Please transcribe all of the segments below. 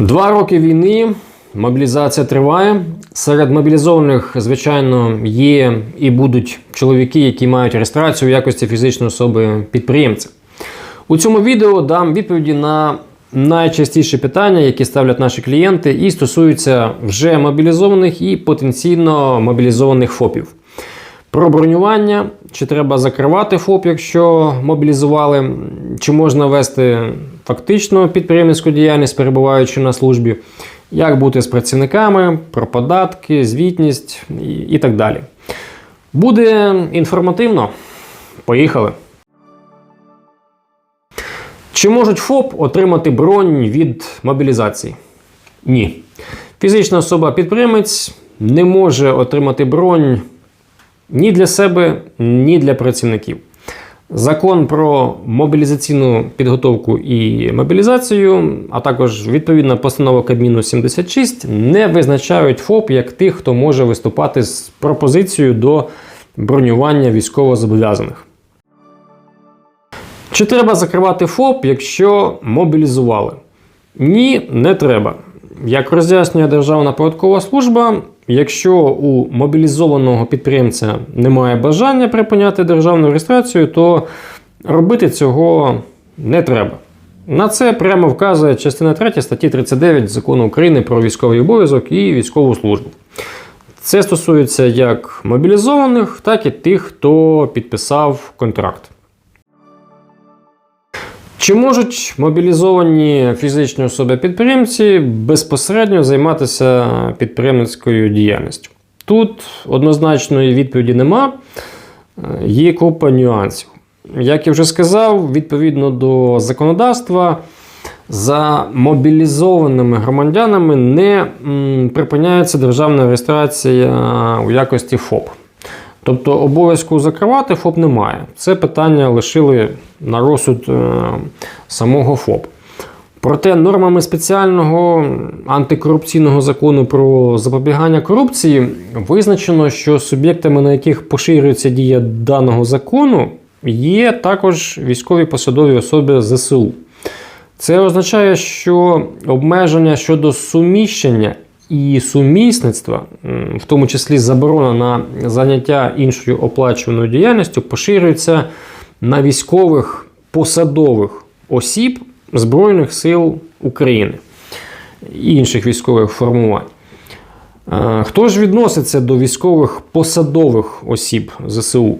Два роки війни, мобілізація триває. Серед мобілізованих, звичайно, є і будуть чоловіки, які мають реєстрацію в якості фізичної особи підприємця. У цьому відео дам відповіді на найчастіші питання, які ставлять наші клієнти, і стосуються вже мобілізованих і потенційно мобілізованих ФОПів. Про бронювання, чи треба закривати ФОП, якщо мобілізували, чи можна вести фактично підприємницьку діяльність, перебуваючи на службі, як бути з працівниками, про податки, звітність і, так далі. Буде інформативно. Поїхали. Чи можуть ФОП отримати бронь від мобілізації? Ні. Фізична особа-підприємець не може отримати бронь ні для себе, ні для працівників. Закон про мобілізаційну підготовку і мобілізацію, а також відповідна постанова Кабміну 76 не визначають ФОП як тих, хто може виступати з пропозицією до бронювання військовозобов'язаних. Чи треба закривати ФОП, якщо мобілізували? Ні, не треба. Як роз'яснює Державна податкова служба, якщо у мобілізованого підприємця немає бажання припиняти державну реєстрацію, то робити цього не треба. На це прямо вказує частина 3 статті 39 закону України про військовий обов'язок і військову службу. Це стосується як мобілізованих, так і тих, хто підписав контракт. Чи можуть мобілізовані фізичні особи-підприємці безпосередньо займатися підприємницькою діяльністю? Тут однозначної відповіді нема, Е, є купа нюансів. Як я вже сказав, відповідно до законодавства, за мобілізованими громадянами не припиняється державна реєстрація у якості ФОП. Тобто обов'язку закривати ФОП немає. Це питання лишили на розсуд е, самого ФОП. Проте нормами спеціального антикорупційного закону про запобігання корупції визначено, що суб'єктами, на яких поширюється дія даного закону, є також військові посадові особи ЗСУ. Це означає, що обмеження щодо суміщення і сумісництва, в тому числі заборона на заняття іншою оплачуваною діяльністю, поширюється на військових посадових осіб Збройних сил України і інших військових формувань. Е, Хто ж відноситься до військових посадових осіб ЗСУ?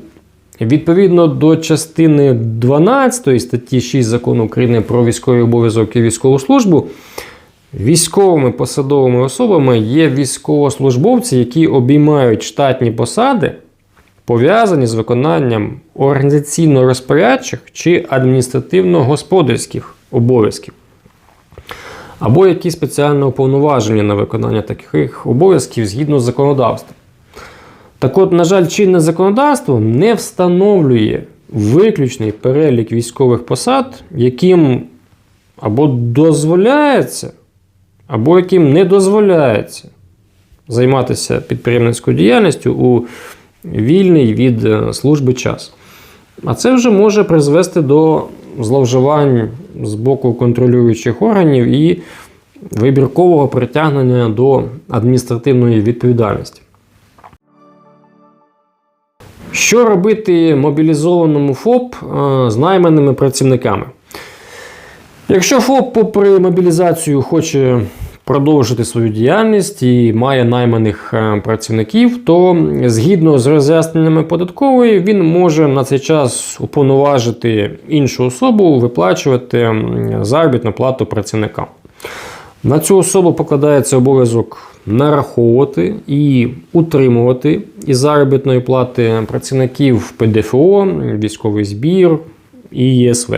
Відповідно до частини 12 статті 6 закону України про військовий обов'язок і військову службу, військовими посадовими особами є військовослужбовці, які обіймають штатні посади, пов'язані з виконанням організаційно-розпорядчих чи адміністративно-господарських обов'язків. Або які спеціально уповноважені на виконання таких обов'язків згідно з законодавством. Так от, на жаль, чинне законодавство не встановлює виключний перелік військових посад, яким або дозволяється, або яким не дозволяється займатися підприємницькою діяльністю у вільний від е, служби час. А це вже може призвести до зловживань з боку контролюючих органів і вибіркового притягнення до адміністративної відповідальності. Що робити мобілізованому ФОП е, з найманими працівниками? Якщо ФОП, попри мобілізацію, хоче продовжити свою діяльність і має найманих е, працівників, то згідно з роз'ясненнями податкової, він може на цей час уповноважити іншу особу виплачувати заробітну плату працівникам. На цю особу покладається обов'язок нараховувати і утримувати із заробітної плати працівників ПДФО, військовий збір і ЄСВ.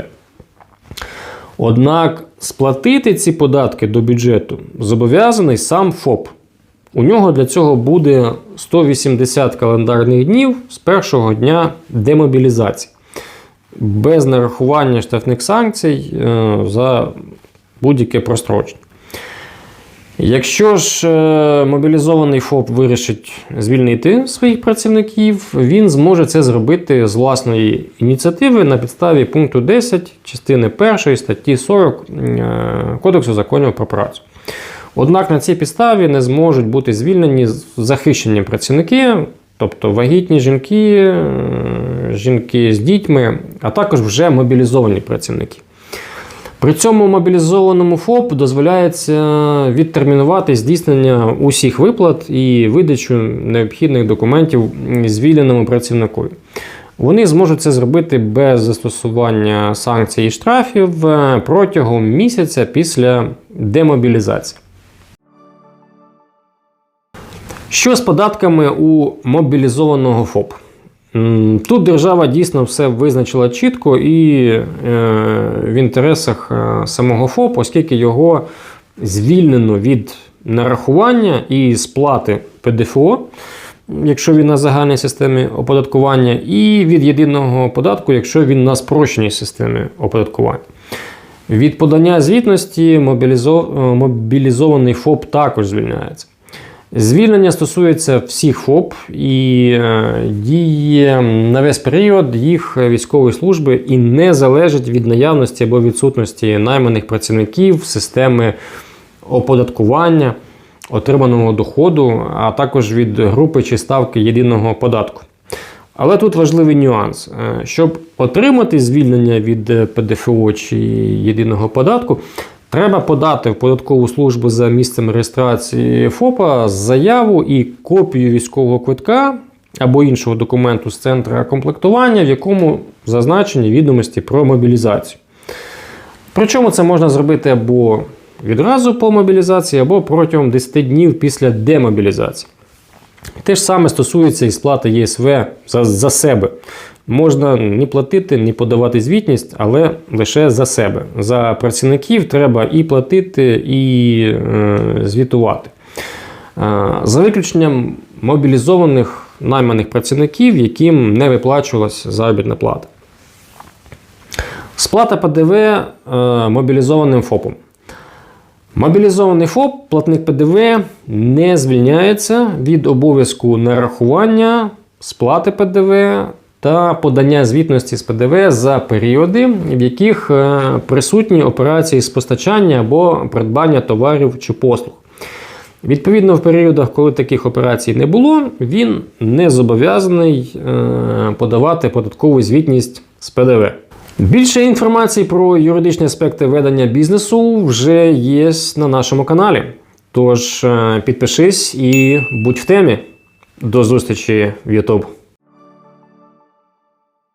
Однак сплатити ці податки до бюджету зобов'язаний сам ФОП. У нього для цього буде 180 календарних днів з першого дня демобілізації, без нарахування штрафних санкцій е, за будь-яке прострочення. Якщо ж е, мобілізований ФОП вирішить звільнити своїх працівників, він зможе це зробити з власної ініціативи на підставі пункту 10 частини 1 статті 40 е, Кодексу законів про працю. Однак на цій підставі не зможуть бути звільнені захищені працівники, тобто вагітні жінки, е, жінки з дітьми, а також вже мобілізовані працівники. При цьому мобілізованому ФОП дозволяється відтермінувати здійснення усіх виплат і видачу необхідних документів звільненому працівникові. Вони зможуть це зробити без застосування санкцій і штрафів протягом місяця після демобілізації. Що з податками у мобілізованого ФОП? Тут держава дійсно все визначила чітко і е, в інтересах е, самого ФОП, оскільки його звільнено від нарахування і сплати ПДФО, якщо він на загальній системі оподаткування, і від єдиного податку, якщо він на спрощеній системі оподаткування. Від подання звітності е, мобілізований ФОП також звільняється. Звільнення стосується всіх ФОП і е, діє на весь період їх військової служби і не залежить від наявності або відсутності найманих працівників системи оподаткування отриманого доходу, а також від групи чи ставки єдиного податку. Але тут важливий нюанс. Е, Щоб отримати звільнення від ПДФО чи єдиного податку, треба подати в податкову службу за місцем реєстрації ФОПа заяву і копію військового квитка або іншого документу з центру комплектування, в якому зазначені відомості про мобілізацію. Причому це можна зробити або відразу по мобілізації, або протягом 10 днів після демобілізації. Те ж саме стосується і сплати ЄСВ за, за себе. Можна не платити, не подавати звітність, але лише за себе. За працівників треба і платити, і е, звітувати. Е, за виключенням мобілізованих найманих працівників, яким не виплачувалася заробітна плата. Сплата ПДВ е, мобілізованим ФОПом. Мобілізований ФОП, платник ПДВ не звільняється від обов'язку нарахування, сплати ПДВ та подання звітності з ПДВ за періоди, в яких е, присутні операції з постачання або придбання товарів чи послуг. Відповідно, в періодах, коли таких операцій не було, він не зобов'язаний е, подавати податкову звітність з ПДВ. Більше інформації про юридичні аспекти ведення бізнесу вже є на нашому каналі. Тож е, підпишись і будь в темі. До зустрічі в YouTube.